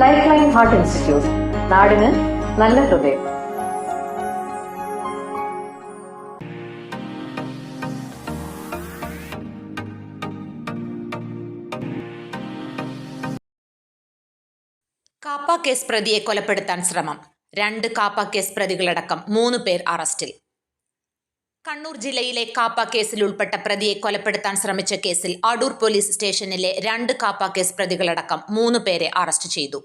Life line heart institute നാടിന് നല്ല ഹൃദയം. കാപ്പ കേസ് പ്രതിയെ കൊലപ്പെടുത്താൻ ശ്രമം. രണ്ട് കാപ്പ കേസ് പ്രതികളടക്കം മൂന്ന് പേർ അറസ്റ്റിൽ. കണ്ണൂർ ജില്ലയിലെ കാപ്പ കേസിൽ ഉൾപ്പെട്ട പ്രതിയെ കൊലപ്പെടുത്താൻ ശ്രമിച്ച കേസിൽ അടൂർ പോലീസ് സ്റ്റേഷനിലെ രണ്ട് കാപ്പ കേസ് പ്രതികളടക്കം മൂന്ന് പേരെ അറസ്റ്റ് ചെയ്തു.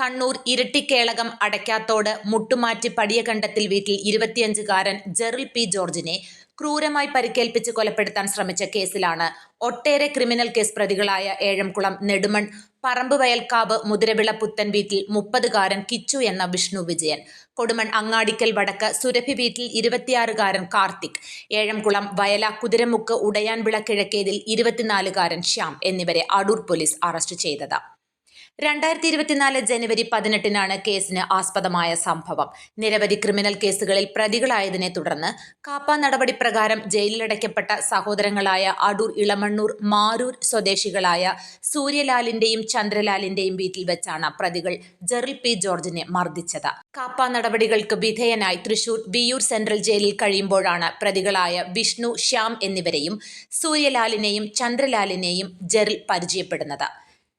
കണ്ണൂർ ഇരട്ടിക്കേളകം അടയ്ക്കാത്തോട് മുട്ടുമാറ്റി പടിയകണ്ടത്തിൽ വീട്ടിൽ ഇരുപത്തിയഞ്ചുകാരൻ ജെറിൽ പി ജോർജിനെ ക്രൂരമായി പരിക്കേൽപ്പിച്ച് കൊലപ്പെടുത്താൻ ശ്രമിച്ച കേസിലാണ്. ഒട്ടേറെ ക്രിമിനൽ കേസ് പ്രതികളായ ഏഴംകുളം നെടുമൺ പറമ്പ് വയൽക്കാവ് മുതിരവിള പുത്തൻ വീട്ടിൽ മുപ്പതുകാരൻ കിച്ചു എന്ന വിഷ്ണു വിജയൻ കൊടുമൺ അങ്ങാടിക്കൽ വടക്ക് സുരഭി വീട്ടിൽ ഇരുപത്തിയാറുകാരൻ കാർത്തിക് ഏഴംകുളം വയല കുതിരമുക്ക് ഉടയാൻവിള കിഴക്കേതിൽ ഇരുപത്തിനാലുകാരൻ ശ്യാം എന്നിവരെ അടൂർ പോലീസ് അറസ്റ്റ് ചെയ്തത്. രണ്ടായിരത്തി ഇരുപത്തിനാല് ജനുവരി പതിനെട്ടിനാണ് കേസിന് ആസ്പദമായ സംഭവം. നിരവധി ക്രിമിനൽ കേസുകളിൽ പ്രതികളായതിനെ തുടർന്ന് കാപ്പ നടപടി പ്രകാരം ജയിലിലടയ്ക്കപ്പെട്ട സഹോദരങ്ങളായ അടൂർ ഇളമണ്ണൂർ മാരൂർ സ്വദേശികളായ സൂര്യലാലിന്റെയും ചന്ദ്രലാലിന്റെയും വീട്ടിൽ വെച്ചാണ് പ്രതികൾ ജെറിൽ പി ജോർജിനെ മർദ്ദിച്ചത്. കാപ്പ നടപടികൾക്ക് വിധേയനായി തൃശൂർ വിയൂർ സെൻട്രൽ ജയിലിൽ കഴിയുമ്പോഴാണ് പ്രതികളായ വിഷ്ണു ശ്യാം എന്നിവരെയും സൂര്യലാലിനെയും ചന്ദ്രലാലിനെയും ജെറിൽ പരിചയപ്പെടുന്നത്.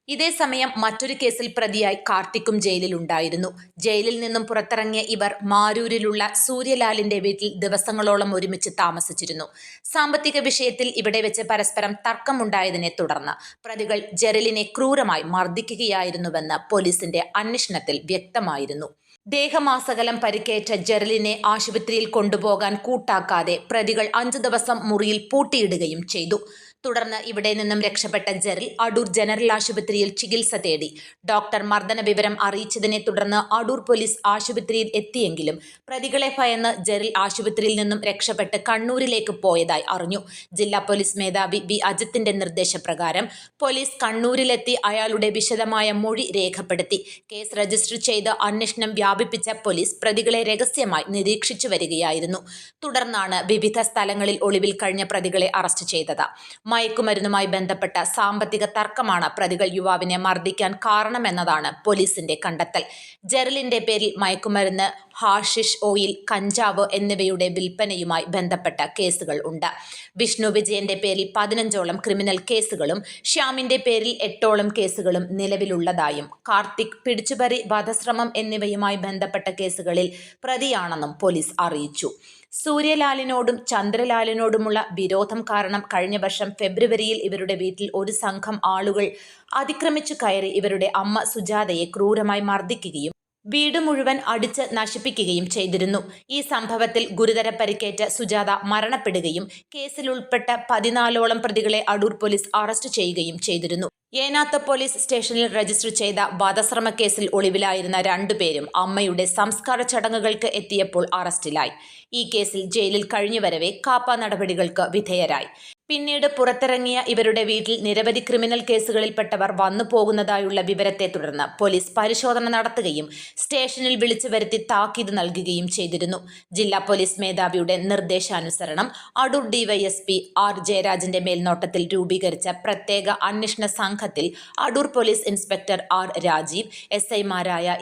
ഇതേസമയം മറ്റൊരു കേസിൽ പ്രതിയായി കാർത്തിക്കും ജയിലിലുണ്ടായിരുന്നു ജയിലിൽ നിന്നും പുറത്തിറങ്ങിയ ഇവർ മാരൂരിലുള്ള സൂര്യലാലിന്റെ വീട്ടിൽ ദിവസങ്ങളോളം ഒരുമിച്ച് താമസിച്ചിരുന്നു. സാമ്പത്തിക വിഷയത്തിൽ ഇവിടെ വെച്ച് പരസ്പരം തർക്കമുണ്ടായതിനെ തുടർന്ന് പ്രതികൾ ജരലിനെ ക്രൂരമായി മർദ്ദിക്കുകയായിരുന്നുവെന്ന് പോലീസിന്റെ അന്വേഷണത്തിൽ വ്യക്തമായിരുന്നു. ദേഹമാസകലം പരിക്കേറ്റ ജെറലിനെ ആശുപത്രിയിൽ കൊണ്ടുപോകാൻ കൂട്ടാക്കാതെ പ്രതികൾ അഞ്ചു ദിവസം മുറിയിൽ പൂട്ടിയിടുകയും ചെയ്തു. തുടർന്ന് ഇവിടെ നിന്നും രക്ഷപ്പെട്ട ജെറിൽ അടൂർ ജനറൽ ആശുപത്രിയിൽ ചികിത്സ തേടി. ഡോക്ടർ മർദ്ദന വിവരം അറിയിച്ചതിനെ തുടർന്ന് അടൂർ പോലീസ് ആശുപത്രിയിൽ എത്തിയെങ്കിലും പ്രതികളെ ഭയന്ന് ജെറിൽ ആശുപത്രിയിൽ നിന്നും രക്ഷപ്പെട്ട് കണ്ണൂരിലേക്ക് പോയതായി അറിഞ്ഞു. ജില്ലാ പോലീസ് മേധാവി വി. അജിത്തിന്റെ നിർദ്ദേശപ്രകാരം പോലീസ് കണ്ണൂരിലെത്തി അയാളുടെ വിശദമായ മൊഴി രേഖപ്പെടുത്തി. കേസ് രജിസ്റ്റർ ചെയ്ത് അന്വേഷണം വ്യാപിപ്പിച്ച പോലീസ് പ്രതികളെ രഹസ്യമായി നിരീക്ഷിച്ചു വരികയായിരുന്നു. തുടർന്നാണ് വിവിധ സ്ഥലങ്ങളിൽ ഒളിവിൽ കഴിഞ്ഞ പ്രതികളെ അറസ്റ്റ് ചെയ്തത്. മയക്കുമരുന്നുമായി ബന്ധപ്പെട്ട സാമ്പത്തിക തർക്കമാണ് പ്രതികൾ യുവാവിനെ മർദ്ദിക്കാൻ കാരണമെന്നതാണ് പോലീസിന്റെ കണ്ടെത്തൽ. ജെറലിന്റെ പേരിൽ മയക്കുമരുന്ന് ഹാഷിഷ് ഓയിൽ കഞ്ചാവ് എന്നിവയുടെ വിൽപ്പനയുമായി ബന്ധപ്പെട്ട കേസുകൾ ഉണ്ട്. വിഷ്ണു വിജയന്റെ പേരിൽ പതിനഞ്ചോളം ക്രിമിനൽ കേസുകളും ശ്യാമിന്റെ പേരിൽ എട്ടോളം കേസുകളും നിലവിലുള്ളതായും കാർത്തിക് പിടിച്ചുപറി വധശ്രമം എന്നിവയുമായി ബന്ധപ്പെട്ട കേസുകളിൽ പ്രതിയാണെന്നും പോലീസ് അറിയിച്ചു. സൂര്യലാലിനോടും ചന്ദ്രലാലിനോടുമുള്ള വിരോധം കാരണം കഴിഞ്ഞ വർഷം ഫെബ്രുവരിയിൽ ഇവരുടെ വീട്ടിൽ ഒരു സംഘം ആളുകൾ അതിക്രമിച്ചു കയറി ഇവരുടെ അമ്മ സുജാതയെ ക്രൂരമായി മർദ്ദിക്കുകയും വീട് മുഴുവൻ അടിച്ച് നശിപ്പിക്കുകയും ചെയ്തിരുന്നു. ഈ സംഭവത്തിൽ ഗുരുതര പരിക്കേറ്റ സുജാത മരണപ്പെടുകയും കേസിൽ ഉൾപ്പെട്ട പതിനാലോളം പ്രതികളെ അടൂർ പോലീസ് അറസ്റ്റ് ചെയ്യുകയും ചെയ്തിരുന്നു. ഏനാത്ത് പോലീസ് സ്റ്റേഷനിൽ രജിസ്റ്റർ ചെയ്ത വധശ്രമ കേസിൽ ഒളിവിലായിരുന്ന രണ്ടുപേരും അമ്മയുടെ സംസ്കാര ചടങ്ങുകൾക്ക് എത്തിയപ്പോൾ അറസ്റ്റിലായി. ഈ കേസിൽ ജയിലിൽ കഴിഞ്ഞുവരവേ കാപ്പ നടപടികൾക്ക് വിധേയരായി. പിന്നീട് പുറത്തിറങ്ങിയ ഇവരുടെ വീട്ടിൽ നിരവധി ക്രിമിനൽ കേസുകളിൽപ്പെട്ടവർ വന്നു പോകുന്നതായുള്ള വിവരത്തെ തുടർന്ന് പോലീസ് പരിശോധന നടത്തുകയും സ്റ്റേഷനിൽ വിളിച്ചു വരുത്തി താക്കീത് നൽകുകയും ചെയ്തിരുന്നു. ജില്ലാ പോലീസ് മേധാവിയുടെ നിർദ്ദേശാനുസരണം അടൂർ ഡിവൈഎസ്പി ആർ ജയരാജന്റെ മേൽനോട്ടത്തിൽ രൂപീകരിച്ച പ്രത്യേക അന്വേഷണ സംഘത്തിൽ Adoor police inspector R Rajeev S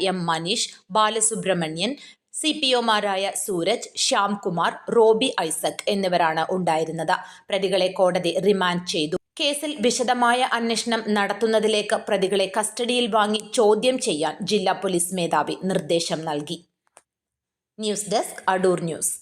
M Maneesh Balasubramanian C P ഒമാരായ Sooraj Shyamkumar Roby Isaac എന്നിവരാണ് ഉണ്ടായിരുന്നത്. പ്രതികളെ കോടതി റിമാൻഡ് ചെയ്തു. കേസിൽ വിശദമായ അന്വേഷണം നടത്തുന്നതിലേക്ക് പ്രതികളെ കസ്റ്റഡിയിൽ വാങ്ങി ചോദ്യം ചെയ്യാൻ ജില്ലാ പോലീസ് മേധാവി നിർദ്ദേശം നൽകി. News desk Adoor news.